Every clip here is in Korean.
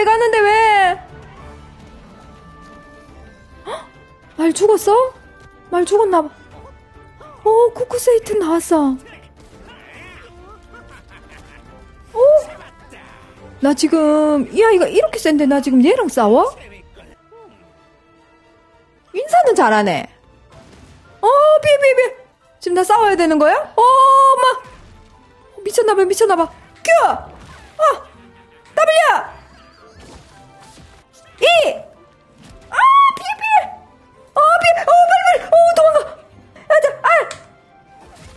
왜 가는데 왜? 헉, 말 죽었어? 말 죽었나봐. 오, 쿠쿠세이튼 나왔어. 오! 나 지금, 이 아이가 이렇게 센데 나 지금 얘랑 싸워? 인사는 잘하네. 어, 피해. 지금 나 싸워야 되는 거야? 어, 엄마. 미쳤나봐, 미쳤나봐. 큐! 어! W! E! 아, 피해! 어, 피해! 어, 빨리, 빨리! 어, 도망가! 아, 자, 알!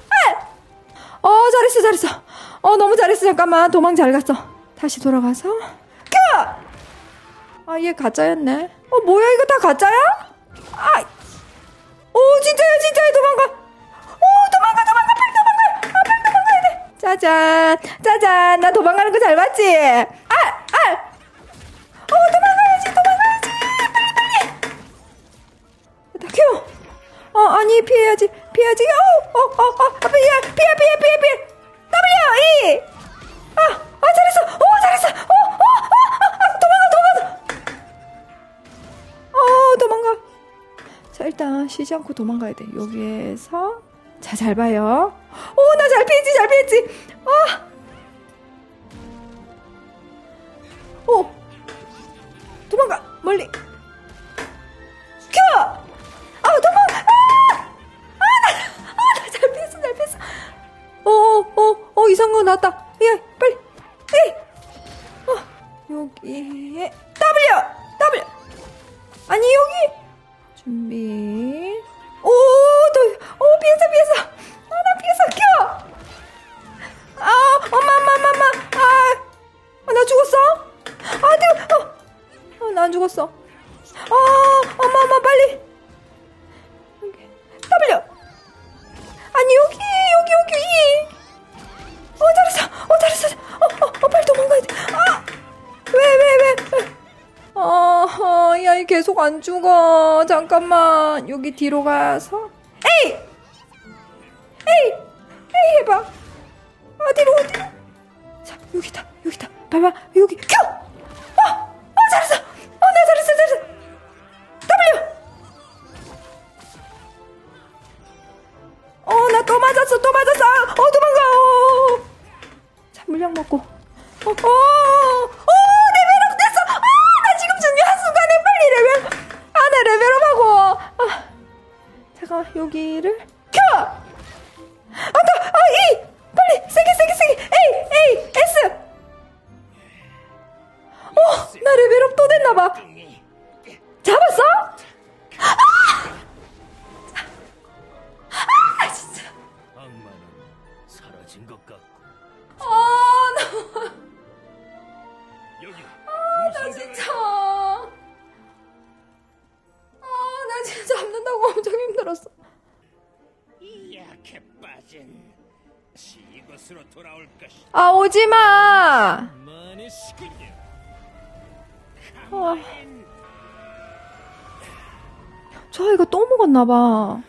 알! 어, 잘했어, 잘했어. 어, 너무 잘했어. 잠깐만. 도망 잘 갔어. 다시 돌아가서. 큐! 아, 얘 가짜였네. 어, 뭐야, 이거 다 가짜야? 아, 오, 진짜야, 진짜야, 도망가. 오, 도망가, 도망가, 빨리 도망가. 아, 빨리 도망가야 돼. 짜잔, 짜잔. 나 도망가는 거 잘 봤지? 피해야지, 피해야지. 어, 어, 어, 어, 아, 피해, 피해, 피해, 피해, 피해. W, E. 아, 아, 잘했어. 오, 잘했어. 어, 어, 어, 아, 도망가, 도망가. 어, 도망가. 자, 일단 쉬지 않고 도망가야 돼. 여기에서. 자, 잘 봐요. 오, 나 잘 피했지, 잘 피했지. 아. 오. 도망가. 멀리. 나왔다. 예, 빨리. 예. 어, 여기에 W! W! 아니, 여기. 준비. 오, 또, 오, 피했어, 피했어. 아, 나 피했어, 켜! 아, 엄마, 엄마, 엄마, 엄마. 아, 아, 나 죽었어? 아, 뜨거, 어. 어, 나안 죽었어. 아, 엄마, 엄마, 빨리. 어, 야, 이 계속 안 죽어. 잠깐만. 여기 뒤로 가서. 에이! 에이! 에이, 해봐. 어디로, 어디로. 자, 여기다, 여기다. 봐봐, 여기. 큐! 여기를, 켜! 아, 나, 아, 이! 빨리, 세게, 세게, 세게! 에이, 에이, S! 어, 나 레벨업 또 됐나봐. 잡았어? 빠진 이곳으로 돌아올 것이 아, 오지 마! 아. 저 아이가 또 먹었나봐.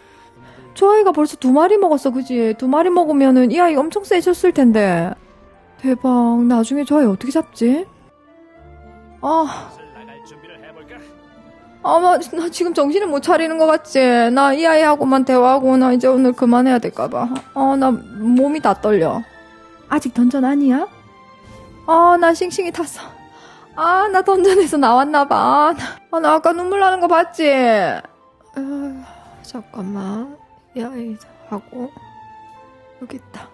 저 아이가 벌써 두 마리 먹었어, 그지? 두 마리 먹으면은 이 아이 엄청 세졌을 텐데. 대박. 나중에 저 아이 어떻게 잡지? 아? 아마, 나 지금 정신을 못 차리는 것 같지? 나 이 아이하고만 대화하고, 나 이제 오늘 그만해야 될까봐. 아, 나 몸이 다 떨려. 아직 던전 아니야? 아, 나 싱싱이 탔어. 아, 나 던전에서 나왔나봐. 아, 나, 아, 나 아까 눈물 나는 거 봤지? 아, 잠깐만. 이 아이 하고, 여기 있다.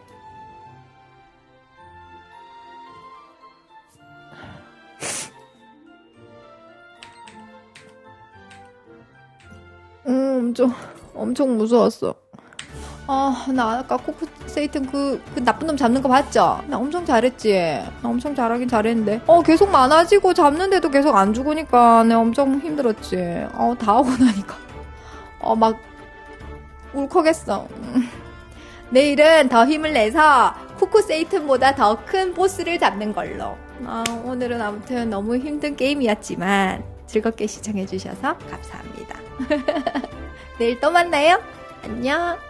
엄청, 엄청 무서웠어. 아, 나 아까 코크 세이튼 그, 그 나쁜 놈 잡는 거 봤죠? 나 엄청 잘했지? 나 엄청 잘하긴 잘했는데. 어, 계속 많아지고 잡는데도 계속 안 죽으니까 내가 엄청 힘들었지. 어, 다 하고 나니까. 어, 막, 울컥했어. 음. 내일은 더 힘을 내서 쿠쿠 세이튼보다 더 큰 보스를 잡는 걸로. 아, 오늘은 아무튼 너무 힘든 게임이었지만 즐겁게 시청해주셔서 감사합니다. 내일 또 만나요. 안녕.